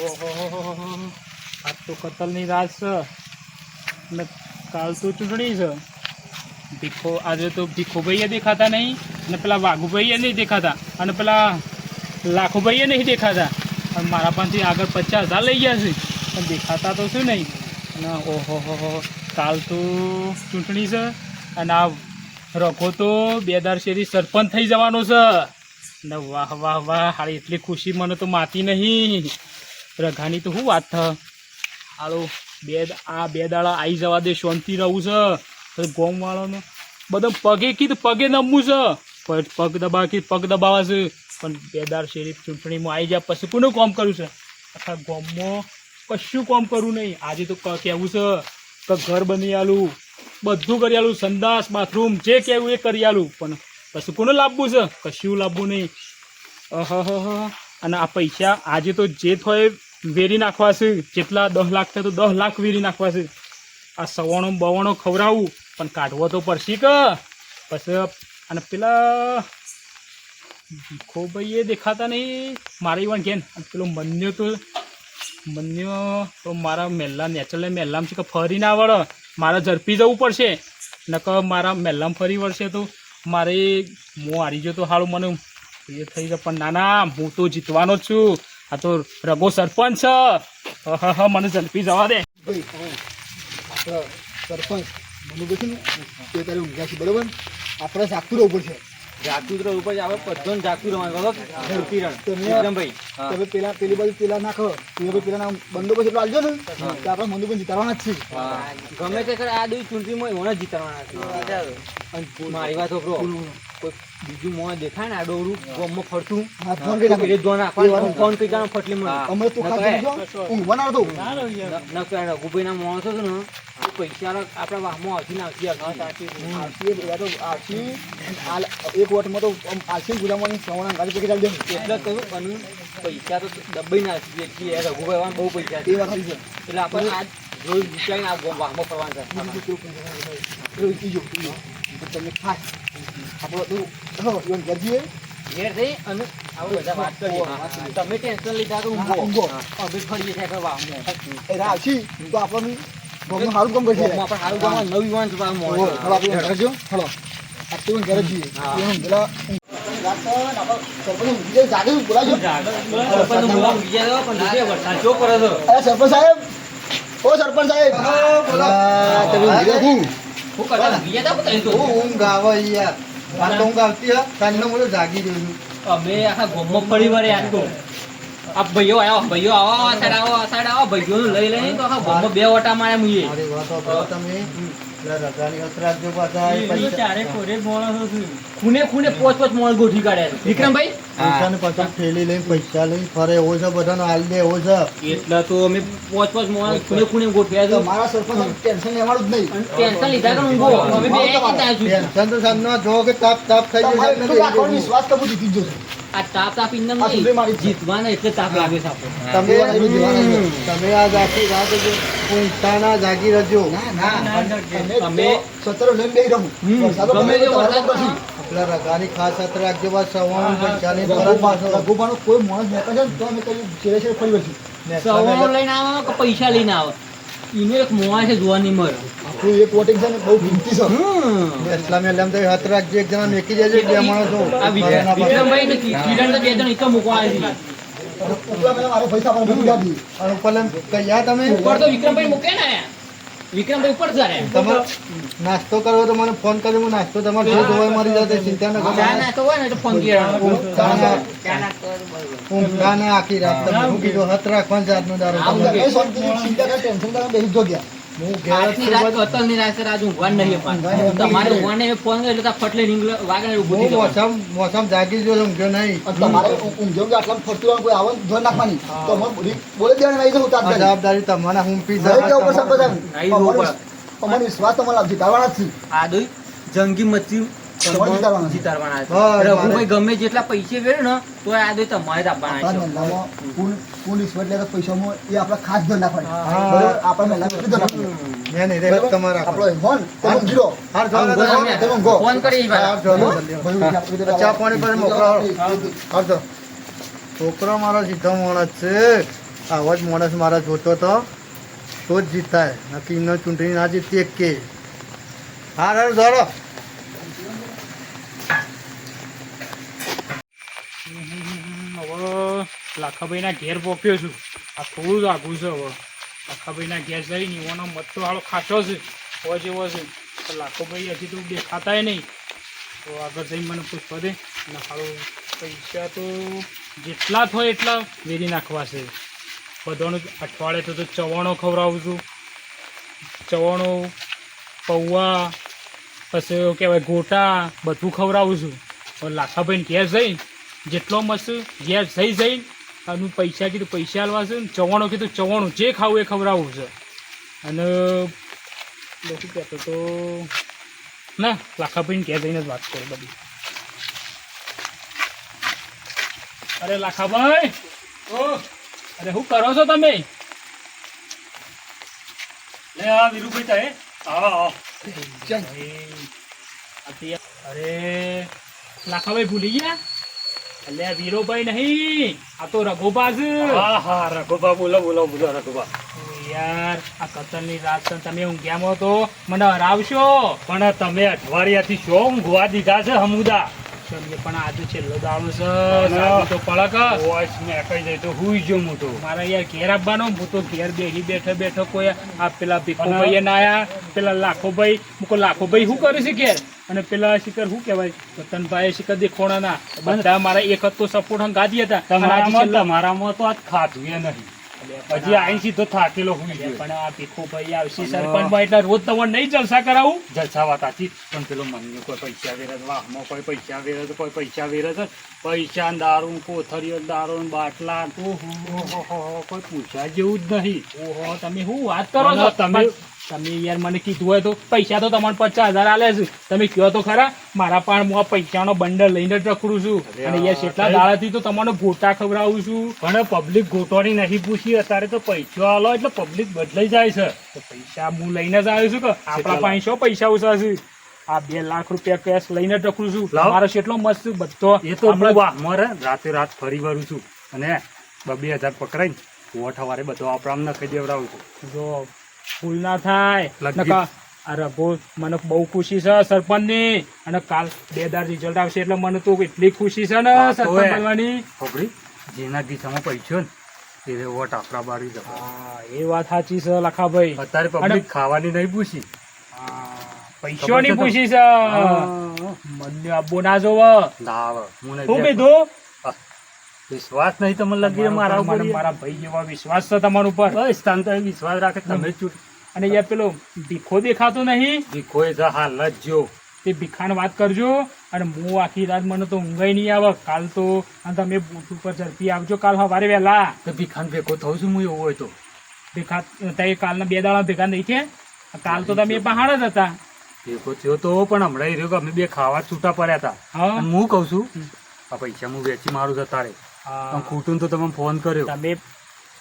ઓહો આજ તો કતલની રાત છે. અને કાલ તો ચૂંટણી છે. ભીખો, આજે તો ભીખોભાઈએ દેખાતા નહીં અને પેલા વાઘુભાઈએ નહીં દેખાતા અને પેલા લાખોભાઈએ નહીં દેખાતા. અને મારા પાસેથી આગળ પચાસ હજાર લઈ ગયા છે. પણ દેખાતા તો શું નહીં. અને ઓહો હો કાલ તો ચૂંટણી છે. અને આ રઘો તો બેદાર શેરી સરપંચ થઈ જવાનો છે. ને વાહ વાહ વાહ હારી એટલી ખુશી મને તો માતી નહીં. રઘાની તો શું વાત થ? હાલો, બે આ બે દાડા આવી જવા દે, શાંતિ રહું છે. ગોમવાળાનો બધો પગે કીધું, પગે નમવું છે. પગ દબા કીધું, પગ દબાવા છે. પણ બેદાર શેરી ચૂંટણીમાં આવી જાય પછી કોનું કામ કર્યું છે? આખા ગોમમાં કશું કામ કરવું નહીં. આજે તો કહેવું છે કે ઘર બની આલું, બધું કરી આલું સંદાસ બાથરૂમ, જે કહેવું એ કરી આલું. પણ પછી કોને લાવવું છે? કશું લાવવું નહીં. અહહ અને આ પૈસા આજે તો જે થાય વેરી નાખવા છે જેટલા દસ લાખ થાય તો દસ લાખ વેરી નાખવા છે આ સવાણો બવાણો ખવડાવું, પણ કાઢવો તો પડશે કે? પછી અને પેલા ખૂબ એ દેખાતા નહીં, મારી પણ ઘેન. પેલો મન્યો તો મન્યો તો મારા મહેલા નેચરલ મહેલામાં છે કે ફરી ના વળે. મારે ઝડપી જવું પડશે. નકર મારા મહેલામાં ફરી વળશે તો મારે હું હારી ગયો તો સારું મને. એ થઈ જાય, પણ ના ના, હું તો જીતવાનો જ છું. આ તો રઘો સરપંચ હ મને ઝડપી જવા દે. ભાઈ આપણા સરપંચ મનુભાઈ છે ને તે તારે ઊંઘ્યા છે બરોબર? આપણે જાગતું રહેવું પડશે જાગૃત રહો ઉપર આવે બધો જાગૃત રહેવાનું બરોબર? ઝડપી રણ વિક્રમભાઈ તમે પેલા પેલી બાજુ પેલા નાખો પેલા બાજુ પેલા બંદોબસ્ત એટલો આલજો ને તો આપણે મનુભાઈ જીતાડવાના જ છે. ગમે તે કરે આ દુઈ ચૂંટણીમાં એમને જીતવાના છે. અને મારી વાત. કોઈ બીજું મોં દેખાય ને આ ડોરું ગોમમાં ફરતું. હા, ફોન કરી નાખો. દોન ફોન કરી દેવાનો ફટલી મળે. અમે તો ઊંઘવાના ન- નકર આ રઘુભાઈના મોં છે ને પૈસા આપણા વાહમાં આવતી ને આવતી. તો એક વોટમાં તો આરસી ગુલામવાની સવાણા ગાડી પકડી ચાલી દે એટલે કહ્યું અને પૈસા તો દબાઈ ના છીએ રઘુભાઈ બહુ પૈસા છે. એ વાત એટલે આપણે આ જોઈ વિચારીને આ ગોમ- વાહમાં ફરવાનું છે. તો તમે ખાસ આપણો તો હો, ઈવન ઘેર જઈ અને આવું બધા વાત કરીએ. તમે ટેન્શન લીધા તો ઊંઘો. ઊંઘો. અમે ફરીએ છીએ આગળ એ રાહ તો આપણને ગામમાં સારું કામ કરશે ગોમમાં પણ સારું નવી વાંચ વાહ મોં ઓહો, આપણે ઘરે જો આ તો ઘરે જઈએ. હા. પેલા વાત તો આપણે સરપંચ સાહેબ. ઓ સરપંચ સાહેબ. તમે ઊંઘી યાર. આ તો ઊંઘ આવતી હા કાલનો બધો જાગી છું અમે આખા ગોમમાં ફરી આજ તો. આ ભાઈઓ આવો ભાઈઓ આવો આ side આવો આ side આવો ભાઈઓનું લઈ લઈને તો આખા ગોમમાં બે વટા માર્યા મુઈએ. મારી વાતો તમે પેલા રજાની હથ રાખજો પાછા એ પૈસા ખૂણે ખૂણે પોચ પોચ મોણ ગોઠવી કાઢ્યા વિક્રમભાઈ? પૈસાને પાછા ઠેલી લઈને પૈસા લઈને ફરે એવો છે બધાનો હાલ દે એવો છે. એટલે તો અમે પોચ પોચ મોણ ખૂણે ખૂણે ગોઠવ્યા છે. મારા સરપંચ ટેન્શન લેવાનું જ નહીં. અને ટેન્શન લીધા કે ઊંઘો. અમે બે ટેન્શન તો સાહેબ જો કે તાપ તાપ થઈ જશે વિશ્વાસ તો જશે આ તાપ તાપ ઇન્દમ આ મારી જીતવાના એટલે તાપ લાગે છે તમે તમે આ જાગી રાત જો ઊંઘતા ના જાગી રહેજો. અમે- અમે લઈને બેહી રહું. હમ, વરસાદો ગમે પડે તે તો વરસાદ પછી. આપણા રજાની ખાસ હાથ રાખજો બસ સવાણું પૈસાની ફરજ રઘુબા- પાછો રઘુબાનો કોઈ માણસ નીકળે છે તો અમે કઈ છેડે છેડે ફરી વળશું. સવાણો લઈને આવો પૈસા લઈને આવે એને એક મોવા છે જોવાની નહીં મળે એક વોટિંગ છે ને બહુ કિંમતી છે. ઇસ્લામ એમ તો હાથ રાખજો એક જણા મેકી જજો બે માણસો. વિક્રમભાઈ કિરણ તો બે જણ એક મૂકવા આવી છે ઉપલા મહિના મારે પૈસા આપણને ભેગું આપી. અને ઉપર એમ કયા તમે ઉપર તો વિક્રમભાઈ મૂકે ને વિક્રમભાઈ ઉપર જયારે તમારે નાસ્તો કરવો તો મને ફોન કરી હું નાસ્તો તમારે જે મારી જાતે ચિંતા ન કરો આખી રાત. તમે કીધું હાથ રાખવાનું જાતનું દારૂ ચિંતા ટેન્શન કરે, બેસી જો ગયા. આજની છું રાત બસ. કતલ રાત છે, રાત ઊંઘવાનું નહીં અપાય. તમારે ઊંઘવાને ફોન કર્યો એટલે ફટલે નીંગલો વાગે ઊભું થઈ મોસમ મોસમ જાગી જો ઊંઘ્યો નહીં. તમારે ઊંઘ્યો કે આટલામાં ફરતું કોઈ આવે ને ધ્યાન તો બોલી- દેવાની જવું જવાબદારી તમારે હું પી જવું પડશે બધાને. નહીં અમારો- વિશ્વાસ તમારે જીતાડવાના જ આ દોઈ જંગી મચ્છી છોકરો મારો સીધો માણસ છે. આવો જ માણસ મારા જોતો તો. તો જ જીતાય. નક્કી ચૂંટણી ના જીતી એક કે. હાર હાર ધરો. લાખાભાઈના ઘેર પોક્યો છું. આ થોડું જ આઘું છે હવે. લાખાભાઈના ઘેર જઈને એવાનો મત તો હાલો ખાચો છે. હો જેવો છે. તો લાખોભાઈ હજી તો દેખાતાય નહીં. તો આગળ જઈને મને પૂછવા દે. અને હાલો, પૈસા તો જેટલા થાય એટલા વેરી નાખવા છે. બધાનું અઠવાડિયે તો ચવાણો ખવડાવું છું. ચવાણો, પૌવા, પછી કહેવાય ગોટા, બધું ખવડાવું છું. લાખાભાઈને ઘેર જઈને જેટલો મસ્ત ઘેર જઈ જઈને અને પૈસા કીધું પૈસા આલવા છે ચવાણું કીધું ચવાણું. જે ખાવું એ ખવડાવવું છે. અને શું કહેતો તો ના લાખાભાઈને ઘેર જઈને જ વાત કરું બધી. અરે લાખાભાઈ ઓ! અરે શું કરો છો તમે? લે આ વીરુભાઈ. અરે, અત્યારે- અરે લાખાભાઈ ભૂલી ગયા? એટલે વીરોભાઈ નહીં આ તો રઘુબા છે હા હા રઘુબા બોલો બોલો બોલો રઘુબા. યાર આ કતલની રાત તમે ઊંઘ્યામાં તો મને હરાવશો. પણ તમે અઠવાડિયાથી શો ઊંઘવા દીધા છે હમુદા? ચલીએ પણ આજે છેલ્લો દાડો છે તો પળક વોઇસ દઈ તો હુઈ જો હું મારા યાર ઘેર આવવાનો હું તો ઘેર બેહી બેઠો બેઠો કોઈ આ પેલા ભીખુભાઈ ના આયા પેલા લાખોભાઈ મૂકો લાખોભાઈ શું કરે છે ઘેર? અને પેલા શિખર શું કહેવાય? રતનભાઈ શિખર દેખોણા ના બધા મારા એક હતો તો સપોર્ટ ગાદી હતા. તમારામાં તો આજ ખાધું એ નહીં. હજી આઈ સીધો થાકેલો હું પણ આ ભીખુભાઈ આવશે સરપંચમાં એટલે રોજ તમને નહીં જલસા કરાવું. જલસા વાત આથી પણ પેલો મને કોઈ પૈસા વેરે વાહમાં કોઈ પૈસા વેરે છે, કોઈ પૈસા વેરે છે પૈસા દારૂ કોથળીઓ દારૂ બાટલા કોઈ પૂછ્યા જેવું જ નહીં. ઓહો તમે શું વાત કરો છો? તમે- તમે યાર મને કીધું હોય તો પૈસા તો તમારે પચાસ હજાર આલે છે. તમે કહો તો ખરા મારા પણ હું પૈસાનો બંડલ લઈને રખડું છું. અને યાર કેટલા દાડાથી તો તમને ગોટા ખવડાવું છું. પણ પબ્લિક ગોટવાની નહીં પૂછી અત્યારે તો પૈસો આલો એટલે પબ્લિક બદલાઈ જાય છે. તો પૈસા હું લઈને જ આવ્યો છું કે આપણા પાસે શું પૈસા છે. આ બે લાખ રૂપિયા કેશ લઈને જ રખડું છું. મારો કેટલો મસ્ત બધો એ તો આપણે- હું વાહમાં રે રાતે રાત ફરી વરું છું. અને બબે હજાર પકડાઈને વોટ સવારે બધો આપણા નખાઈ દેવડાવું છું. જો ભૂલ ના થાય. અરે નકા મને બહુ ખુશી છે સરપંચની. અને કાલ બે દાર રિઝલ્ટ આવશે એટલે મને તો એટલી ખુશી છે ને સરપંચ બનવાની. ખબરી જેના ગીતામાં પૈસો ને એ વોટ આપણા બારી હા એ વાત સાચી છે લખાભાઈ. અત્યારે પબ્લિક ખાવાની નહીં પૂછી. પૈસો ની પૂછી છે. મને આબો ના જોવો. ના હું. કીધું? વિશ્વાસ નહીં તમને લગી મારા ઉપર મારા ભાઈ જેવા વિશ્વાસ છે તમારા ઉપર. બસ તમે વિશ્વાસ રાખે તમે જ અને યાર પેલો ભીખો દેખાતો નહીં? ભીખોએ તો હાલ જ જો. તે ભીખાણ વાત કરજો. અને હું આખી રાત મને તો ઊંઘાઈ નહીં આવે. કાલ તો અને તમે બૂટ ઉપર ઝડપી આવજો. કાલ સવારે વહેલા. તો ભીખાન ભેગો થઉં છું હું એવું હોય તો. ભીખા તે કાલના બે દાડા ભેગા નહીં છે કાલ તો તમે પહાડ જ હતા. ભેગો થયો તો પણ હમણાં રહ્યો અમે બે ખાવા છૂટા પડ્યા હતા. હું. કહું છું આ પૈસા હું વેચી મારું જતા રે હા. પણ ખૂટું તો તમે ફોન કર્યો. તમે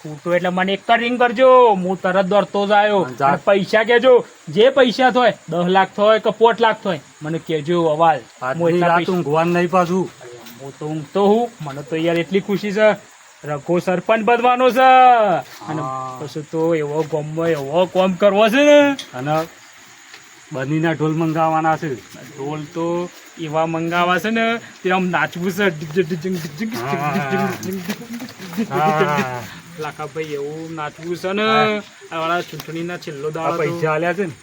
ખૂટો એટલે મને એક રિંગ કરજો. હું તરત દોડતો જ આવ્યો. પૈસા કેજો જે પૈસા થાય દસ લાખ થાય કે પોટ લાખ થાય મને કેજો અવાજ. હું ઊંઘવાનું નહીં પાછું. હું તો ઊંઘતો હું. મને તો યાર એટલી ખુશી છે. રઘો સરપંચ બનવાનો છે. અને પછી તો એવો ગમો એવો કોમ કરવો છે ને. અને બનીના ઢોલ મંગાવવાના છે ઢોલ તો એવા મંગાવા છે ને તે આમ નાચવું છે લાખાભાઈ એવું નાચવું છે ને આ ચૂંટણીના છેલ્લો દાડો પૈસા આલ્યા છે ને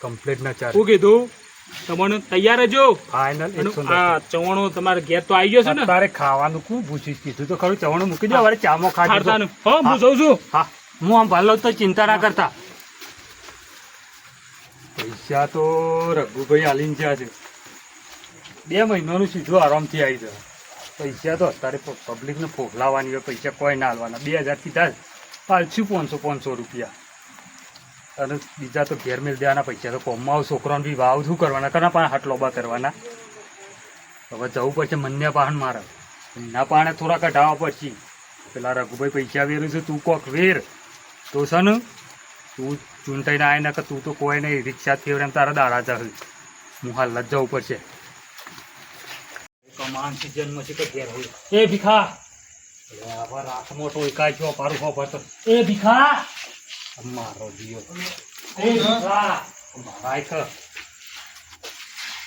કમ્પ્લેટ ના ચાર શું કીધું તમને તૈયાર રહેજો ફાઇનલ હા ચવાણો તમારે ઘેર તો આવી ગયો છે ને તારે ખાવાનું કું પૂછીશ કીધું તો ખરું ચવાણો મૂકી દો હવે ચામો ખાતા હું જોઉં છું હા હું આમ ભાલો તો ચિંતા ના કરતા પૈસા તો રઘુભાઈ આલીન જ્યાં છે. બે મહિનાનું સીધું આરામથી આવી જાય. પૈસા તો અત્યારે પબ્લિકને ફોફલાવાની હોય, પૈસા કોઈ ના હાલવાના બે હજાર કીધા જ પાછું પાંચસો પાંચસો રૂપિયા. અને બીજા તો ઘેર મેળ દેવાના પૈસા તો કોમમાં આવ છોકરાને બી વાવ શું કરવાના? કના પણ હાટલો લોબા કરવાના? હવે જવું પડશે મનને પાહન મારા. એના પાણે થોડા કઢાવવા પડશે. પેલા રઘુભાઈ પૈસા વેરું છે, તું કોક વેર. તો છે ને તું ચૂંટાઈને આવે ને કે તું તો કોઈ નહીં રિક્ષા એમ તારા દાડા જા હું હાલ જ જવું પડશે. કમાન સિઝનમાં છે કે ઘેર હોય. એ ભીખા. એટલે આવા મોટો ટોયકા છો પારું ખબર ભરતો. એ ભીખા. મારો દિયો એ ભીખા. મારા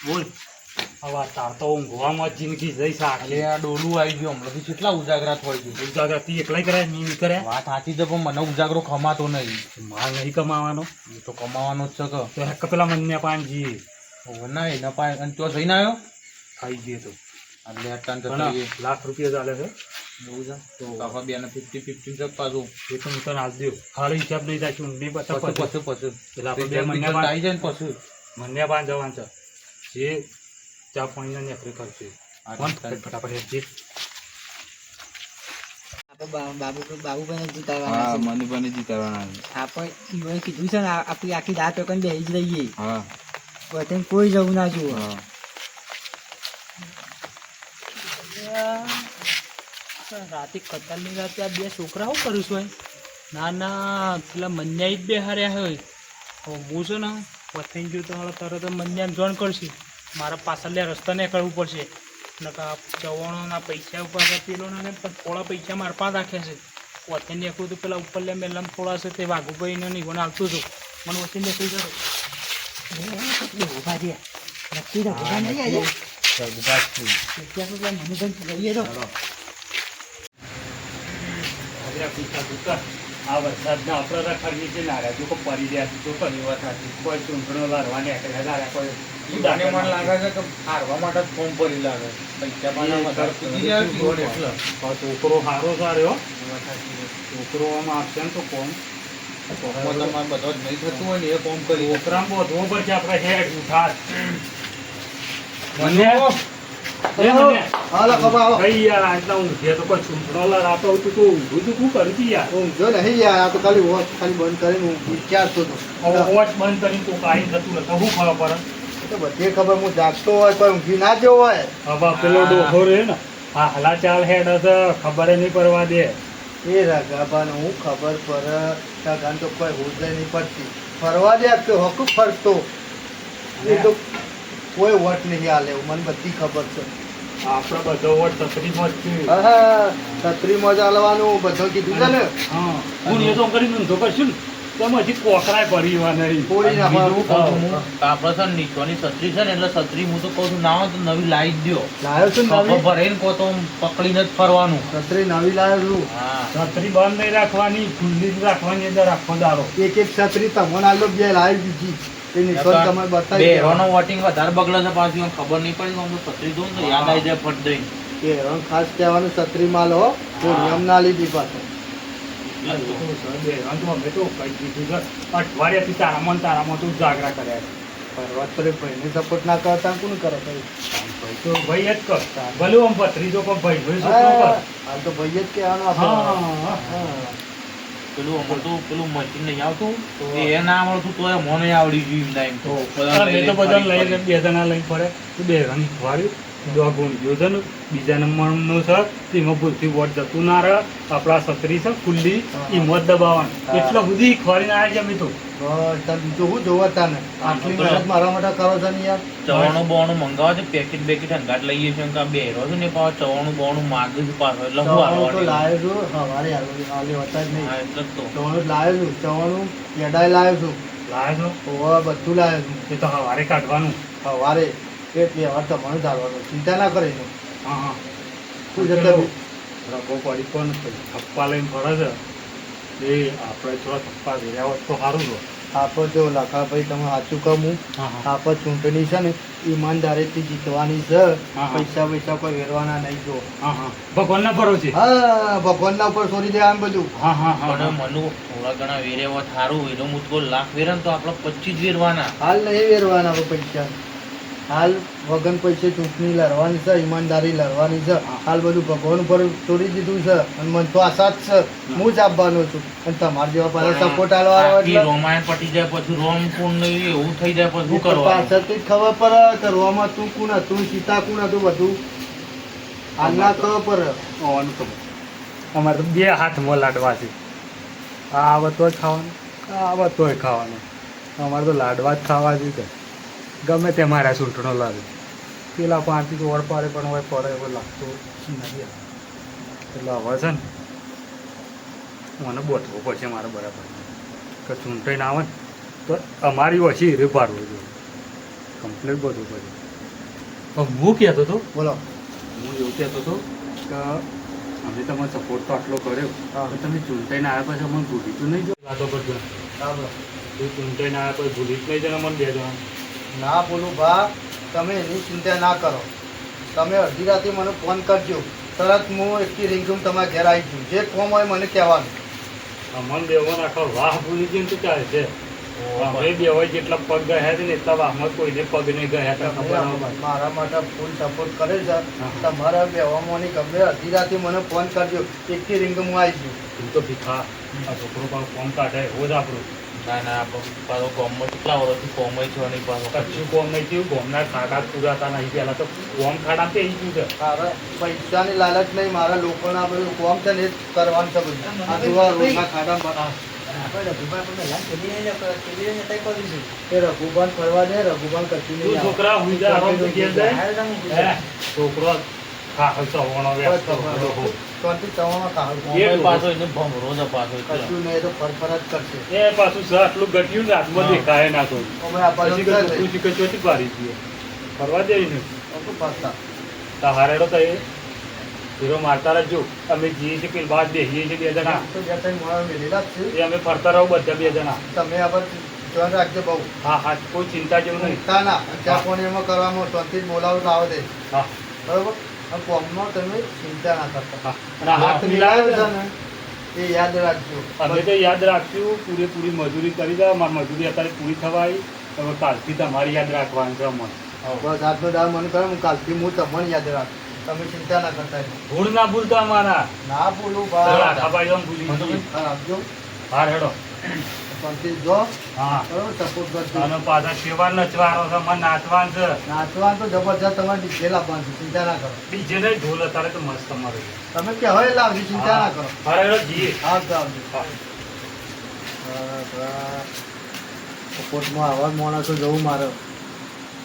બોલ. હવે તાર તો ઊંઘવામાં જ જિંદગી જઈ સાક આ ડોલું આવી ગયું. હમણાંથી કેટલા ઉજાગરા થઈ ગયું. ઉજાગરતી એકલા કરે ની કરે. વાત સાચી છે પણ મને ઉજાગરો કમાતો નહીં. માલ નહીં કમાવાનો. એ તો કમાવાનો જ છે તો હેક પેલા મને પાનજી. ના એના પાસે અને ત્યાં જઈને આવ્યો? ખાઈ ગયો તો. એટલે અટાણ તો લાખ રૂપિયા ચાલે છે. એવું છે? તો કાકા બેને ફિફ્ટી ફિફ્ટી છે પાછું? એ તો હું તને આજ દઉં. હારો હિસાબ નહીં થાય પછી પછી પછી પછી. એટલે આપણે બે બે મહિના આવી જાય ને પછી. મને પાન જવાનું છે. જે ચા પાણીના નેકરી કરશે હા, કોણ ફટાફટ હેઠી આપણે બાબુ બાબુભાઈને જીતાડવાના મને બને જીતાડવાના આપણે ઈવોએ કીધું છે ને આપણી આખી રાત વખત બેસી જ રહીએ. હા. બધાને કોઈ જવું ના જુઓ. હા. રાતે કતાલની રાતે આ બે છોકરા શું કરું છું? ના ના પેલા મન્યાઈ જ બે હાર્યા હોય હું છું ને પથઈને જો તો તરત જ મન્યાને જોણ કરશે. મારા પાછળ રસ્તાને કરવું પડશે નકા ચવાણોના પૈસા ઉપર પેલો પણ થોડા પૈસા મારા પાસે રાખ્યા છે પથઈને નીકળું તો પેલા ઉપર લે મેલામ થોડા છે તે વાઘુભાઈને નિવણ આવતું હતું મને વચ્ચે નીકળી ગયો ઊભા રહ્યા નક્કી તો ઊભા નહીં જઈએ તો આ વરસાદના અપરાધા રખડીએ છે નારા જો પડી રહ્યા છે જો કોઈ એવા સાચી કોઈ ચૂંટણીઓ લારવાની આખરે લારે કોઈ મને મને લાગે છે કે હારવા માટે જ ફોર્મ ભરી લાગે પૈસા પાછા વધારે કૂદી જાય કે ઈવોને એટલે. આ છોકરો સારો સારો છોકરો આમ આપશે ને તો કોણ? ફોર્મમાં તમારે બધો જ નહીં થતું હોય ને એ ફોર્મ કરી છોકરામાં બધવો પડશે આપણે હેડ મને હાલો કઈ યાર ઊંઘે તો કોઈ ચૂંટણો લારાતો હતું તો ઊંઘું તું શું કરું છું યાર ઊંઘજો નહીં યાર આ તો ખાલી વોચ ખાલી બંધ કરીને વિચારતો હતો. વોચ બંધ કરીને તું કાંઈ થતું નથી. શું ખબર પડે? તો બધી ખબર હું જાગતો હોય કોઈ ઊંઘી ના જવો હોય. હવે પેલો ડોહો રે ને. હા હલા ચાલ હેડ હશે ખબર નહીં પડવા દે. એ રગાબાને હું ખબર પડે રગાને તો કોઈ હોજે નહીં પડતી. ફરવા દે તો હકું ફરતો. એ તો કોઈ વોટ નહીં હાલે મને બધી ખબર છે. આપણે બધો વોટ તકલીફમાં જ છે હા જ ચાલવાનું બધો કીધું છે ને હા હું એ તો કરીને ઊંધો કરશું ને તો હજી કોકરાય પરિવાર નહીં. નાખવાનું આપણે છે ને નીચવાની છત્રી છે ને એટલે છત્રી હું તો કહું છું ના તો નવી લાવી દો દ્યો. લાવ્યો છું ને નવી? ભરાઈને કહો તો પકડીને જ ફરવાનું. છત્રી નવી લાવ્યો છું હા. છત્રી બંધ નહીં રાખવાની ખુલ્લી જ રાખવાની અંદર આખો દારો એક એક છત્રી તમને આલો બે લાવી બીજી એ નિશાન તમે બતાવી બેરોનો વોટિંગ વધારે બગડે છે પાછું ખબર નહીં પડી આમ છત્રી જોઉં તો યાદ આવી જાય ફટ દઈને. કે રંગ ખાસ કહેવાનું છત્રી માં લો તો નિયમ ના લીધી પાછો અમે તો કઈ દીધું છે અઠવાડિયાથી તારામાં તારામાં તું જાગરા કર્યા. ફરવા પર ભાઈને સપોર્ટ ના કરતા કોણ કરે ભાઈ? તો ભાઈ જ કરતા ભલે આમ ભત્રીજો પણ ભાઈ ભાઈ હાલ તો ભાઈ જ કહેવાનું હા. હા. પેલું અમાર પેલું મશીન નહીં આવતું. એ ના આવડતું તોય મને આવડી ગયું એમ તો. બધા લઈ તો. બે જણા લઈ તો બે જણાની ખવાડ્યું દોગુણ ગયો છે ને બીજા નંબરનું છે એમાં ભૂલથી વોટ જતું ના રહે. આપણા છત્રી છે ખુલ્લી એ મત દબાવવાનું. એટલે સુધી ખવાડીને આવ્યા છે તો. બીજું શું જોવા તાને આટલી મહેનત મારા માટે કરો છો ને યાર. ચવાણું બોણું મંગાવો છે પેકેટ બેકેટ હંગાટ લઈએ છીએ કે બે હેરો છું ને પાછો ચવાણું બોણું માગે છે પાછો એટલે હું હાલવાની લાવ્યો છું સવારે હાલે હાલે જ નહીં. એટલે તો. ચવાણું લાવ્યો છું ચવાણું પેડાય લાવ્યો છું. લાવે છું? બધું લાવ્યો છું. એ તો સવારે કાઢવાનું. સવારે બે વાર તમારે ચાલવાનું ચિંતા ના કરે એનું. હા હા. જતો રગો પડી પણ થપ્પા લઈને ફરે છે. એ આપણે થોડા થપ્પા ભેર્યા હોત તો સારું હોય આપણે જો લખાભાઈ તમે સાચું કહું હું હા હા. આપણે ચૂંટણી છે ને ઈમાનદારીથી જીતવાની છે. હા. પૈસા પૈસા કોઈ વેરવાના નહીં જો. હા હા. ભગવાનના ભરોસે હા ભગવાનના ઉપર છોડી દે આમ બધું. હા હા હા પણ મનુ થોડા ઘણા વેરે હોત સારું વેરો મુજકો લાખ વેરા ને તો આપણે પચીસ વેરવાના. હાલ નહીં વેરવાના પૈસા. હાલ વગન પૈસે ચૂંટણી લડવાની છે ઈમાનદારી લડવાની છે. હાલ બધું ભગવાન ઉપર છોડી દીધું છે. અને મને તો આશા જ છે. હું. જ આપવાનો છું. અને તમારા જેવા પાછા સપોર્ટ આલવા એટલે રોમાયણ પટી જાય પછી રોમ કોણ નહીં એવું થઈ જાય પછી શું કરવાનું? પાછળથી ખબર પડે કે રોમાં તું કોણ હતું સીતા કોણ હતું બધું. હાલના ખબર પડે. અમારે તો બે હાથ લાડવા છે. આ આવે તોય ખાવાનું. આ આવે તોય ખાવાનું. અમારે તો લાડવા જ ખાવા છે ગમે તે મારા સૂંટણો લાગે. પેલા પાંચથી તો વળ પાડે પણ હોય પડે એવું લાગતો નથી. એટલે હવે છે ને મને બોધવું પડશે મારે બરાબર. કે ચૂંટાઈ ના આવે ને તો અમારી ઓછી હીરે પાડવું જોઈએ. કમ્પ્લીટ બધું પડે પણ હું કહેતો હતો બોલો. હું એવું કહેતો હતો કે અમે તમને સપોર્ટ તો આટલો કર્યો હવે તમે ચૂંટાઈને આવ્યા પછી અમને ભૂલી તો નહીં જો વાતો કરજો બરાબર. તું ચૂંટાઈને આવ્યા પછી ભૂલી જ નહીં જાય અમને બે જણા. ના બોલું ભા તમે એની ચિંતા ના કરો. તમે અડધી રાતે મને ફોન કરજો. તરત હું એકથી રિંગરૂમ તમારા ઘેર આવી છું જે કોમ હોય મને કહેવાનું. અમન બેવો આખો વાહ ભૂલી જઈને તો ચાલે છે. અમે બે હોય જેટલા પગ ગયા છે ને એટલા વાહમાં કોઈને પગ નહીં ગયા હતા મારા માટે ફૂલ સપોર્ટ કરે છે. તમારા બેવામાં ગમે અડધી રાતે મને ફોન કરજો. એકથી રિંગરૂમ હું આવી છું તું તો ભીખા. આ છોકરો પણ ફોન કાઢે એવો જ આપણું. ના ના પાછો ગામમાં કેટલા વર્ષથી કોમય છે અને પાછો કચ્છું કોમ થયું? ગોમના ખાડા પુરાતા નહીં પેલા તો કોમ ખાડા તે ગયું છે? મારા પૈસાની લાલચ નહીં મારા લોકોના બધું કોમ છે ને એ કરવાનું છે બધું. આ જોવા રોડના ખાડા બના રઘુભાન ફરવા દે રઘુભાન કચ્છી છોકરા છોકરો ખાહલ સવાણો વ્યસ્ત બધો હો. શાંતિ ચવામાં કાઢ પાછો એને ભમરો છે પાછો કશું નહીં તો ફરફર જ કરશે. એ પાછું આટલું ઘટ્યું ને હાથમાં દેખાય ના કોઈ. અમે આ બાજુ પછી કે છે તું ચીકર ચોથી પાડી દઈએ ફરવા દે ને? તાહારેડો તો એ. હીરો મારતા રહેજો. અમે જઈએ છીએ પેલી બાદ બેસીએ છીએ બે જણા. એ અમે ફરતા રહો બધા બે જણા. તમે આ ધ્યાન રાખજો બહુ. હા હા કોઈ ચિંતા જેવું નહીં. ના. જ્યાં ફોન એમાં કરવામાં શાંતિ બોલાવો તો આવે. દે હા. બરોબર? અને તમે ચિંતા ના કરતા. અને હાથ મિલાવ્યો છે ને એ યાદ રાખજો. અમે તો યાદ રાખ્યું પૂરેપૂરી મજૂરી કરી દો. મારી મજૂરી અત્યારે પૂરી થવાય. હવે કાલથી તમારી યાદ રાખવાની છે અમને. બસ આજનો દાવ મને કહે હું કાલથી હું તમને યાદ રાખ. તમે ચિંતા ના કરતા ભૂલ ના ભૂલતા અમારા. ના ભૂલું ભાઈ. ભૂલી. આપજો. હાર હેડો. શાંતિ જો. હા. બરોબર સપોર્ટ કરજો. અને પાછા સેવા નચવાનો છે મને નાચવાનું છે. નાચવાનું તો જબરજસ્ત તમારે ડીજે લાવવાનું છે ચિંતા ના કરો. ડીજે નહીં ઢોલ અત્યારે તો મસ્ત તમારે તમે કહેવાય એટલે આવજો ચિંતા ના કરો. હાર જી હા આવજો. સપોર્ટમાં આવા માણસો જવું મારે.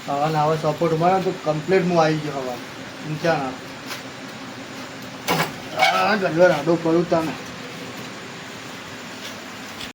આવા આવા સપોર્ટ મળે તો કમ્પ્લીટ હું આવી ગયો હવા. ચિંતા ના ગયો રાડો કરું તમે